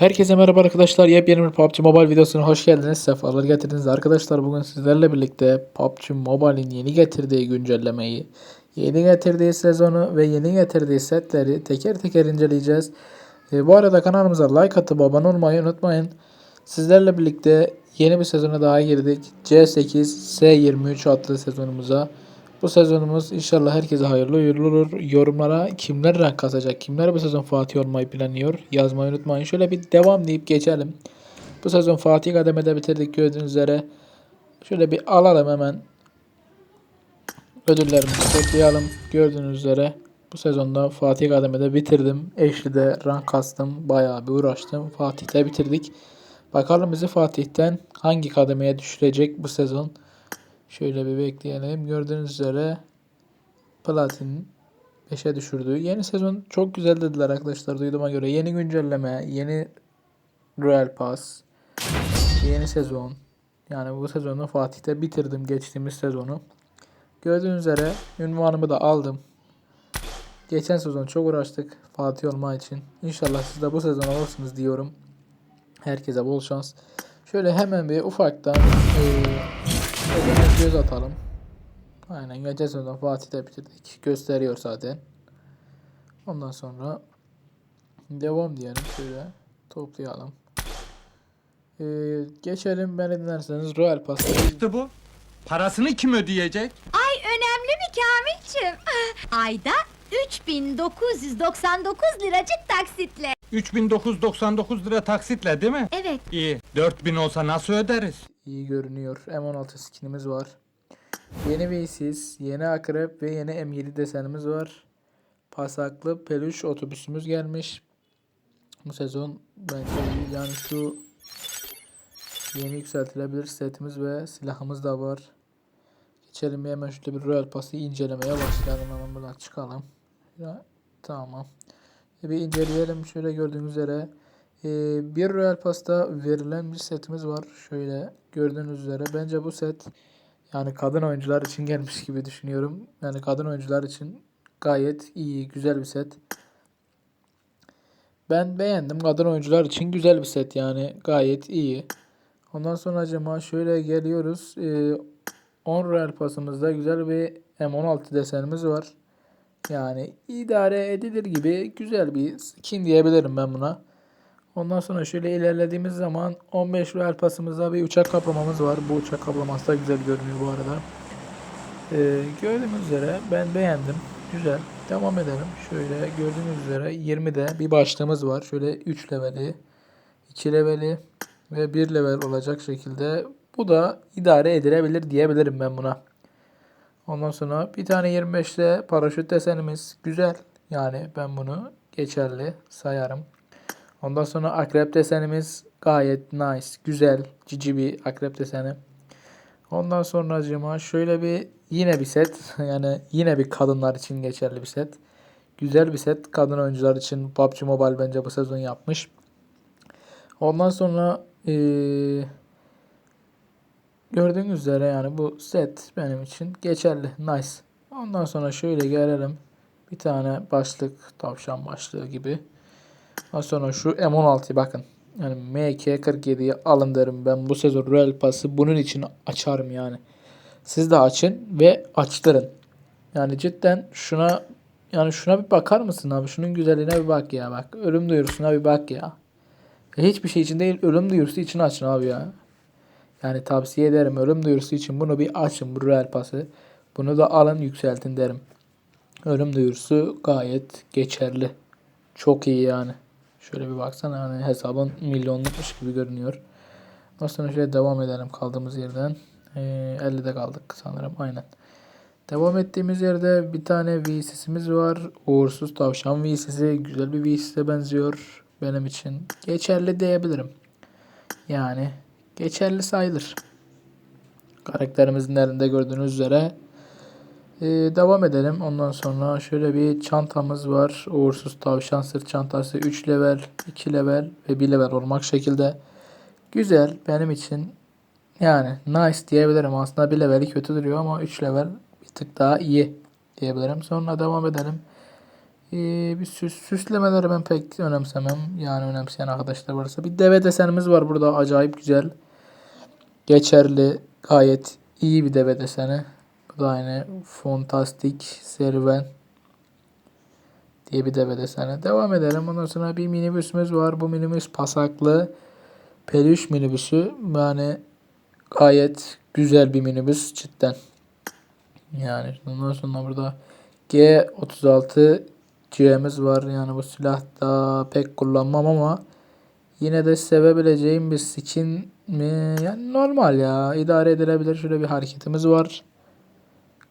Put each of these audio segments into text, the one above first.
Herkese merhaba arkadaşlar. Yepyeni bir PUBG Mobile videosuna hoş geldiniz. Sefalar getirdiniz arkadaşlar. Bugün sizlerle birlikte PUBG Mobile'in yeni getirdiği güncellemeyi, yeni getirdiği sezonu ve yeni getirdiği setleri teker teker inceleyeceğiz. E, bu arada kanalımıza like atıp abone olmayı unutmayın. Sizlerle birlikte yeni bir sezona daha girdik. C8 S23 adlı sezonumuza. Bu sezonumuz inşallah herkese hayırlı uğurlu olur. Yorumlara kimler rank kasacak, kimler bu sezon Fatih olmayı planlıyor yazmayı unutmayın. Şöyle bir devam deyip geçelim. Bu sezon Fatih kademede bitirdik gördüğünüz üzere. Şöyle bir alalım hemen. Ödüllerimizi toplayalım. Gördüğünüz üzere bu sezonda Fatih kademede bitirdim. Eşli'de rank kastım. Bayağı bir uğraştım. Fatih'te bitirdik. Bakalım bizi Fatih'ten hangi kademeye düşürecek bu sezon. Şöyle bir bekleyelim. Gördüğünüz üzere Platin 5'e düşürdü. Yeni sezon çok güzel dediler arkadaşlar duyduğuma göre. Yeni güncelleme, yeni Royal Pass, yeni sezon. Yani bu sezonu Fatih'te bitirdim geçtiğimiz sezonu. Gördüğünüz üzere ünvanımı da aldım. Geçen sezon çok uğraştık Fatih olma için. İnşallah siz de bu sezon olursunuz diyorum. Herkese bol şans. Şöyle hemen bir ufaktan eee Ödeme göz atalım. Aynen geçen sezon Fatih'te bitirdik. Gösteriyor zaten. Ondan sonra devam diyelim şöyle toplayalım. Ee, geçelim beni dinlerseniz Royal Pass'a. çıktı bu? Parasını kim ödeyecek? Ay önemli mi Kamil'cim? Ayda 3999 liracık taksitle. 3999 lira taksitle değil mi? Evet. İyi. 4000 olsa nasıl öderiz? İyi görünüyor. M16 skinimiz var. Yeni Veys'iz, yeni Akrep ve yeni M7 desenimiz var. Pasaklı peluş otobüsümüz gelmiş. Bu sezon bence. Yani şu yeni yükseltilebilir setimiz ve silahımız da var. Geçelim hemen şöyle bir Royal Pass'ı incelemeye başlayalım. Hemen buradan çıkalım. Ya, tamam. Bir inceleyelim. Şöyle gördüğünüz üzere bir Royal Pass'ta verilen bir setimiz var. Şöyle gördüğünüz üzere. Bence bu set yani kadın oyuncular için gelmiş gibi düşünüyorum. Yani kadın oyuncular için gayet iyi, güzel bir set. Ben beğendim. Kadın oyuncular için güzel bir set yani. Gayet iyi. Ondan sonra acaba şöyle geliyoruz. Ee, 10 Royal Pass'ımızda güzel bir M16 desenimiz var. Yani idare edilir gibi güzel bir skin diyebilirim ben buna. Ondan sonra şöyle ilerlediğimiz zaman 15 Royal Pass'ımızda bir uçak kaplamamız var. Bu uçak kaplaması da güzel görünüyor bu arada. Ee, gördüğünüz üzere ben beğendim. Güzel. Devam edelim. Şöyle gördüğünüz üzere 20'de bir başlığımız var. Şöyle 3 leveli, 2 leveli ve 1 level olacak şekilde. Bu da idare edilebilir diyebilirim ben buna. Ondan sonra bir tane 25'te paraşüt desenimiz güzel. Yani ben bunu geçerli sayarım. Ondan sonra akrep desenimiz gayet nice, güzel, cici bir akrep deseni. Ondan sonra acıma şöyle bir yine bir set. Yani yine bir kadınlar için geçerli bir set. Güzel bir set. Kadın oyuncular için PUBG Mobile bence bu sezon yapmış. Ondan sonra eee, gördüğünüz üzere yani bu set benim için geçerli. Nice. Ondan sonra şöyle gelelim. Bir tane başlık, tavşan başlığı gibi. Ondan sonra şu M16'yı bakın. Yani MK47'yi alın derim ben bu sezon Royal Pass'ı bunun için açarım yani. Siz de açın ve açtırın. Yani cidden şuna yani şuna bir bakar mısın abi? Şunun güzelliğine bir bak ya bak. Ölüm duyurusuna bir bak ya. Ya hiçbir şey için değil ölüm duyurusu için açın abi ya. Yani tavsiye ederim ölüm duyurusu için bunu bir açın bu Royal Pass'ı. Bunu da alın yükseltin derim. Ölüm duyurusu gayet geçerli. Çok iyi yani. Şöyle bir baksana hani hesabın milyonlukmuş gibi görünüyor. Ondan sonra şöyle devam edelim kaldığımız yerden. Ee, 50'de kaldık sanırım aynen. Devam ettiğimiz yerde bir tane VC'simiz var. Uğursuz tavşan VC'si. Güzel bir VC'ye benziyor. Benim için geçerli diyebilirim. Yani geçerli sayılır. Karakterimizin elinde gördüğünüz üzere. Ee, devam edelim. Ondan sonra şöyle bir çantamız var. Uğursuz tavşan sırt çantası 3 level, 2 level ve 1 level olmak şekilde. Güzel benim için yani nice diyebilirim. Aslında 1 leveli kötü duruyor ama 3 level bir tık daha iyi diyebilirim. Sonra devam edelim. Ee, bir süs, süslemeleri ben pek önemsemem. Yani önemseyen arkadaşlar varsa. Bir deve desenimiz var burada. Acayip güzel. Geçerli. Gayet iyi bir deve deseni. Bu da fantastik serüven diye bir deve deseni. Devam edelim. Ondan sonra bir minibüsümüz var. Bu minibüs pasaklı. Peluş minibüsü. Yani gayet güzel bir minibüs cidden. Yani ondan sonra burada G36 C'miz var. Yani bu silah da pek kullanmam ama yine de sevebileceğim bir skin mi? Yani normal ya. idare edilebilir. Şöyle bir hareketimiz var.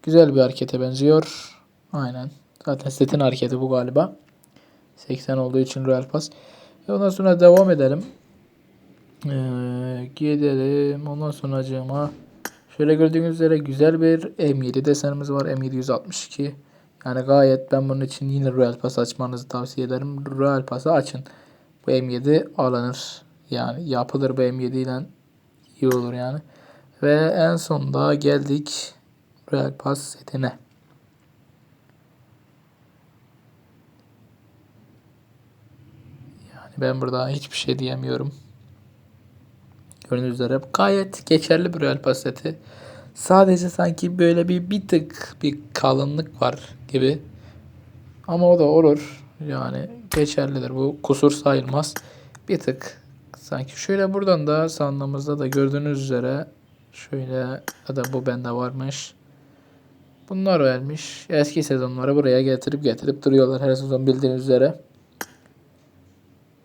Güzel bir harekete benziyor. Aynen. Zaten setin hareketi bu galiba. 80 olduğu için Royal Pass. E ondan sonra devam edelim. Ee, gidelim. Ondan sonra acıma. Şöyle gördüğünüz üzere güzel bir M7 desenimiz var. M762. Yani gayet ben bunun için yine Royal Pass açmanızı tavsiye ederim. Royal Pass'ı açın. Bu M7 alınır. Yani yapılır bu M7 ile iyi olur yani. Ve en sonunda geldik Royal Pass setine. Yani ben burada hiçbir şey diyemiyorum. Gördüğünüz üzere gayet geçerli bir Royal Pass seti. Sadece sanki böyle bir bir tık bir kalınlık var gibi. Ama o da olur. Yani geçerlidir. Bu kusur sayılmaz. Bir tık sanki şöyle buradan da sandığımızda da gördüğünüz üzere şöyle ya da bu bende varmış. Bunlar vermiş. Eski sezonları buraya getirip getirip duruyorlar her sezon bildiğiniz üzere.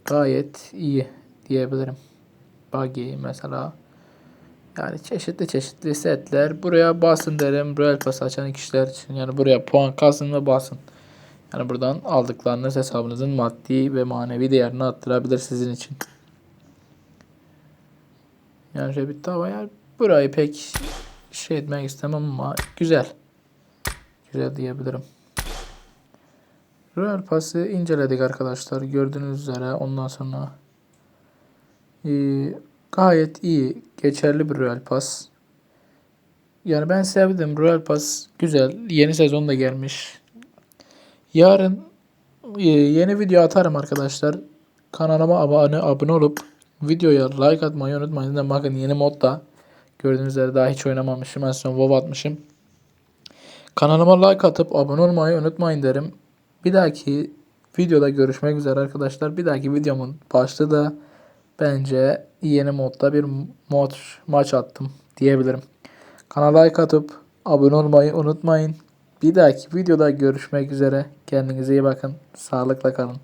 Gayet iyi diyebilirim. Buggy mesela. Yani çeşitli çeşitli setler. Buraya basın derim. Royal Pass açan kişiler için. Yani buraya puan kasın ve basın. Yani buradan aldıklarınız hesabınızın maddi ve manevi değerini arttırabilir sizin için. Yani tava yani burayı pek şey etmek istemem ama güzel. Güzel diyebilirim. Royal Pass'ı inceledik arkadaşlar. Gördüğünüz üzere ondan sonra ee, gayet iyi, geçerli bir Royal Pass. Yani ben sevdim. Royal Pass güzel. Yeni sezon da gelmiş. Yarın e, yeni video atarım arkadaşlar. Kanalıma abone, abone olup videoya like atmayı unutmayın. Bakın yeni modda. Gördüğünüz üzere daha hiç oynamamışım. En son WoW atmışım. Kanalıma like atıp abone olmayı unutmayın derim. Bir dahaki videoda görüşmek üzere arkadaşlar. Bir dahaki videomun başlığı da bence yeni modda bir mod maç attım diyebilirim. Kanala like atıp abone olmayı unutmayın. Bir dahaki videoda görüşmek üzere. Kendinize iyi bakın. Sağlıkla kalın.